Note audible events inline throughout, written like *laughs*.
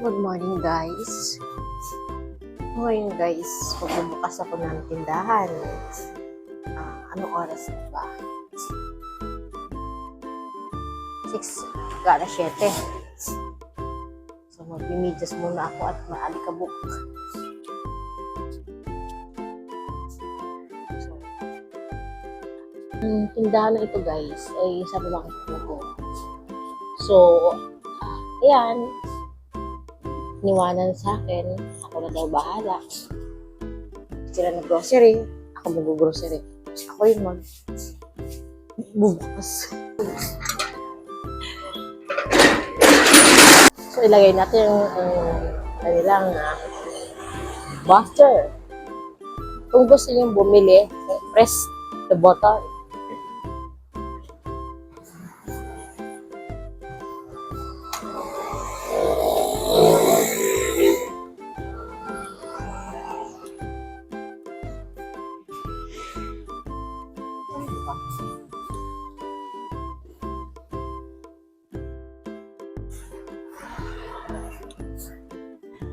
Good morning, guys. Ngayon, guys, magbubukas ako ng tindahan. Ah, anong oras na ba? 6, gara 7. So, magpimidyas muna ako at maalikabok. So, ang tindahan na ito, guys, ay sa mga ko. So, ah, ayan, niwanan sa akin, ako na daw bahala. Sila na grocery, ako mag-grocery. Ako yung mag bubukas. so, ilagay natin yung um, kanilang uh, butter. Kung gusto niyo bumili, press the button.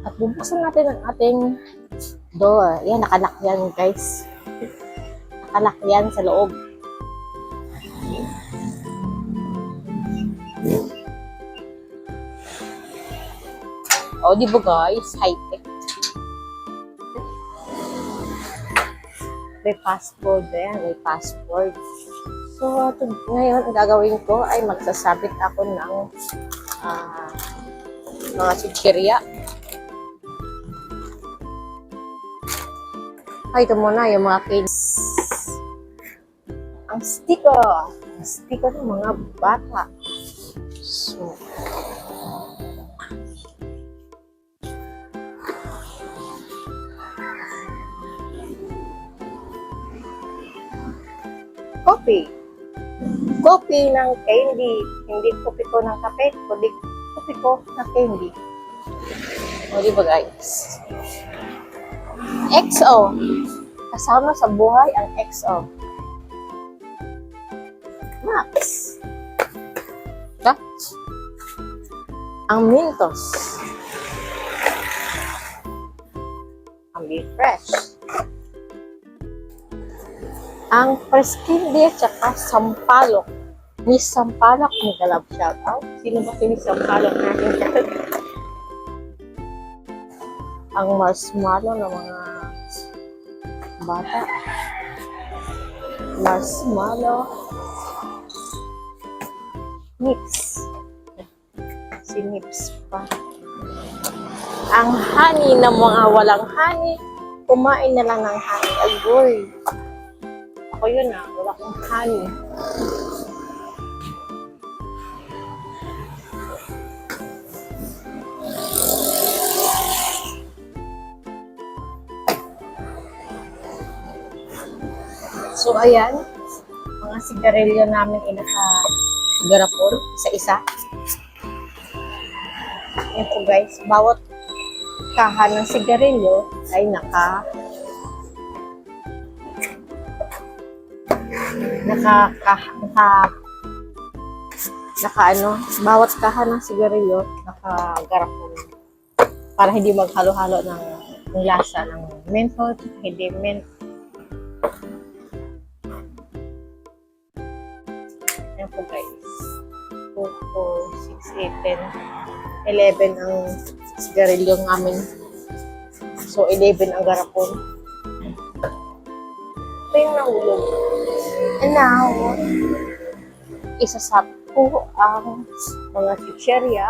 At bubuksan natin ang ating door. Yan, nakalak yan, guys. Nakalak yan sa loob. O, di ba guys? High-tech. May passport yan. May passport. So, to, ngayon, ang gagawin ko ay magsasabit ako ng ah, mga chichirya. Ay, ito muna, yung mga kids. Ang sticker. Ang sticker ng mga bata. So, coffee. Coffee ng candy. Hindi kopi ko ng kape, kundi kopi ko ng candy. O, di ba guys? XO. Kasama sa buhay ang XO. Max. Diba? Ang Mintos. Ang Be Fresh. Ang Preskindy at saka Sampalok. Miss Sampalok, may galab shout out. Sino ba si Miss Sampalok natin? *laughs* ang marshmallow ng mga bata. Marshmallow. Nips. Si Nips pa. Ang honey ng mga walang honey, kumain na lang ng honey. Agoy. Ako yun ah, wala akong honey. So, ayan. Mga sigarilyo namin ay naka-garapon sa isa. Yan po guys. Bawat kaha ng sigarilyo ay naka naka kaha, naka naka ano, bawat kaha ng sigarilyo naka garapon para hindi maghalo-halo ng, ng lasa ng menthol, hindi mint po guys. 2, 4, 6, 8, 10. 11 ang sigarilyo namin. So, 11 ang garapon. Ito yung nahulog. And now, isasap ko ang mga chicherya.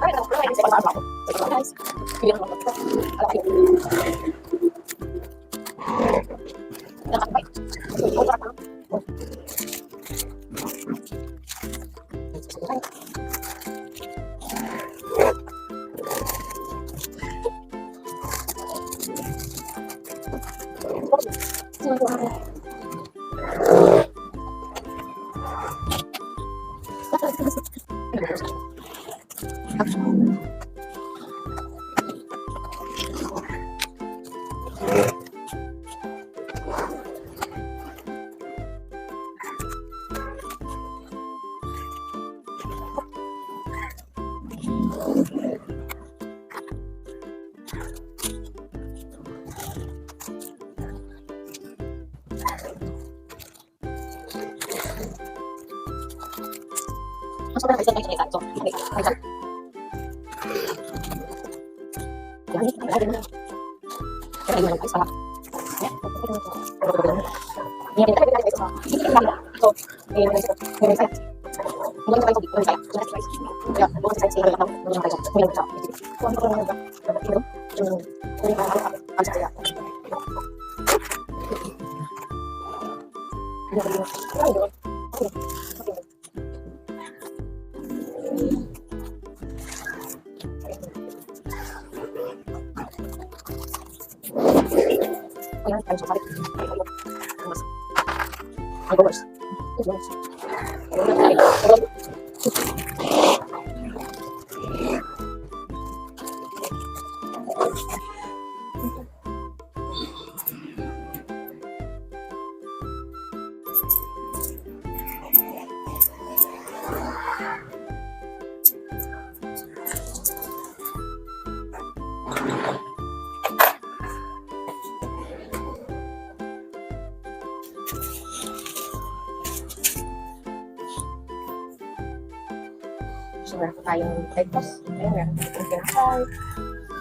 Ay, ito. Ay, ito. Ay guys. Ayan. Ayan. 我们在做，我们在做，我们在做，我们在做，我们在做，我们在做，我们在做，我们在做，我们在做，我们在做，在，在，在做，我们在做，在，在，在，pa tayong breakfast. Ayun, meron tayong tinapay.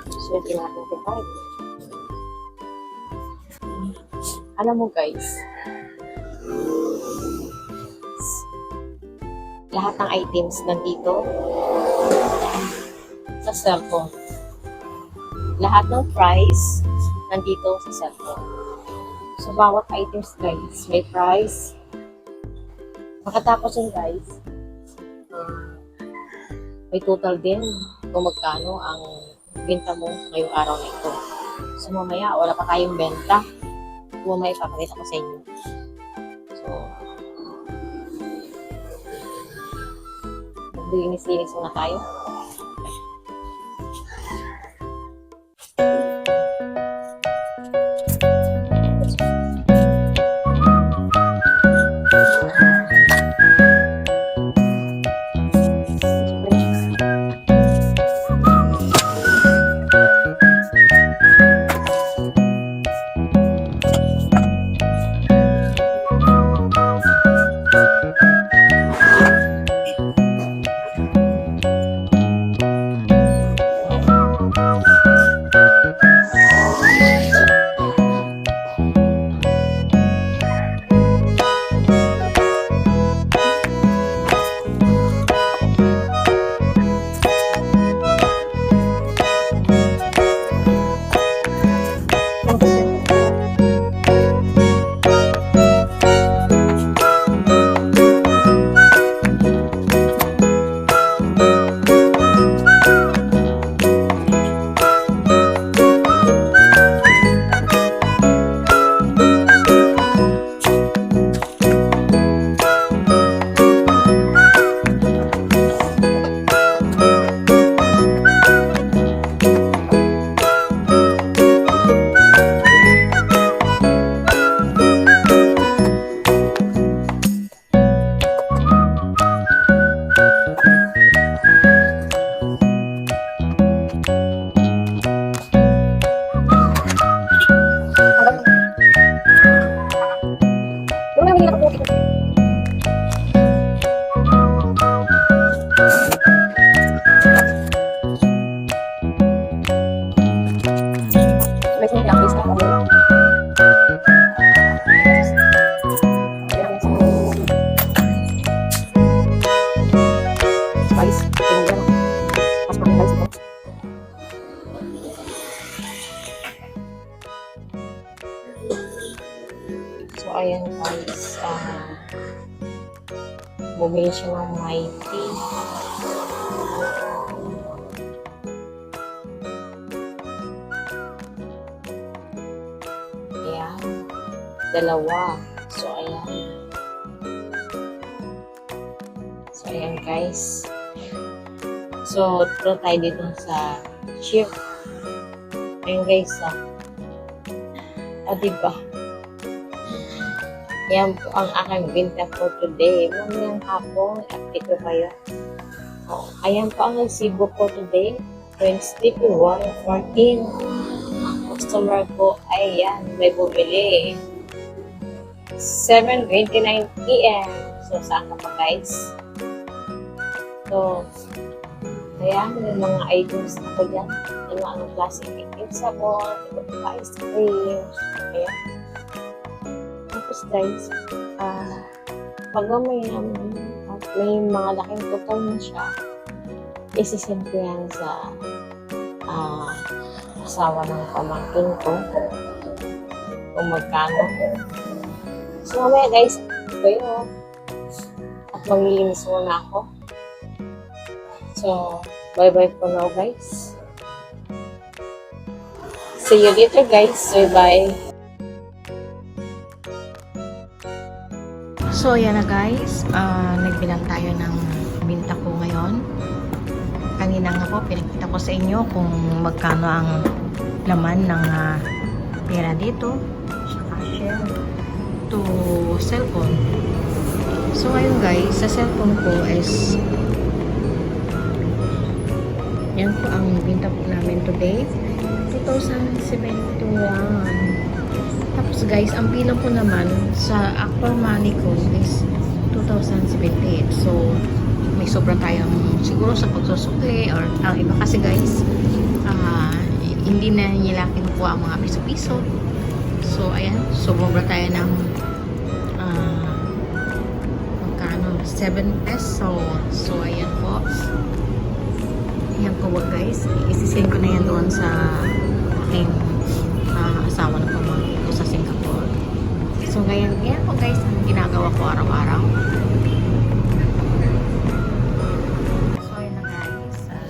Swerte natin tinapay. Alam mo guys, lahat ng items nandito sa cellphone. Lahat ng price nandito sa cellphone. So, bawat items guys, may price. Makatapos yun guys, may total din kung magkano ang benta mo ngayong araw na ito. So mamaya, wala pa tayong benta. Mamaya, ipapakita ko sa inyo. So, maglinis-linis muna tayo. Dalawa. So, ayan. So, ayan guys. So, ito tayo dito sa chip. Ayan guys, ah. Ah, diba? Yan po ang aking binta for today. Mamayang hapon, update ko kayo. Oh, ayan po ang resibo ko today. Wednesday, February 14. Ang customer ko, ayan, may bumili. 7.29 p.m. So, saan ka pa guys? So, kaya may mga items ako dyan. Ano anong klaseng cake sabon, iba't iba ice cream. Kaya. Tapos guys, ah, pag may, may mga laking total na siya, isisend ko yan sa ah, asawa ng pamangkin ko kung magkano. So, mamaya guys, ito yun. At maglilinis muna ako. So, bye-bye for now guys. See you later guys. Bye-bye. So, ayan na guys. Ah, nagbilang tayo ng binta ko ngayon. Kanina nga po, pinakita ko sa inyo kung magkano ang laman ng ah, pera dito. Sa cashier. To cellphone. So, ngayon guys, sa cellphone ko is yan po ang binta po namin today. 2071. Tapos guys, ang bilang ko naman sa actual money ko is 2078. So, may sobra tayong siguro sa pagsusukli or ang iba kasi guys, ah, hindi na nila kinukuha ang mga piso-piso. So, ayan, sobra tayo ng ah, magkano? 7 peso. So, ayan po. Ayan po ba guys. Isisend ko na yan doon sa aking ah, asawa ng pamangkin sa Singapore. So, ngayon, yan po guys ang ginagawa ko araw-araw. So, ayan na guys. Uh,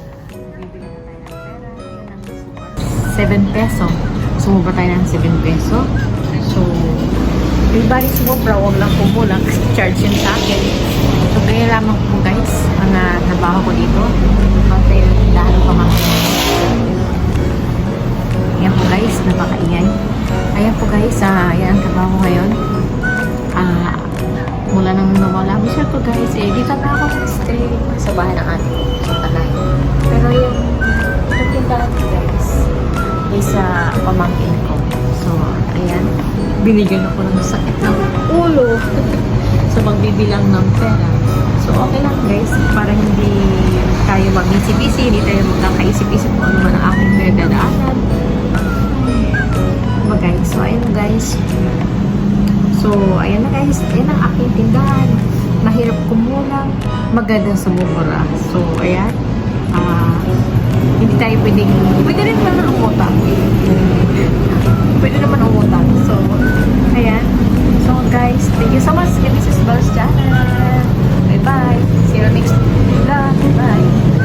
bibili na tayo ng pera. Ayan ang super. 7 peso. Sumubra tayo ng 7 peso. So, yung bali sumubra, huwag lang kumulang kasi charge yun sa akin. So, kaya lamang po guys, ang uh, trabaho ko dito. Hotel, dahil pamangkin. Ayan po guys, napakaingay. Ayan po guys, ah, ayan ang trabaho ko ngayon. Ah, mula nang nawala. Basta po guys, eh, dito na ako stay sa bahay ng ate ko. Sa Talay. Pero yung nagpunta natin guys, is sa pamangkin ko. So, ayan. Binigyan ako ng sakit ng ulo *laughs* sa magbibilang ng pera. So, okay lang guys, para hindi tayo mag-busy-busy, hindi tayo magkakaisip-isip kung ano man ang aking pinagdadaanan. Diba guys? So, ayun guys. So, ayan na guys. Ayan ang aking tindahan. Mahirap kumulang. Maganda sumubura. So, ayan. Ah, hindi tayo pwedeng, pwede rin naman umutang. Pwede naman umutang. So, ayan. So, guys, thank you so much. And this is Belle's channel. Bye-bye. See you next vlog. Bye. -bye.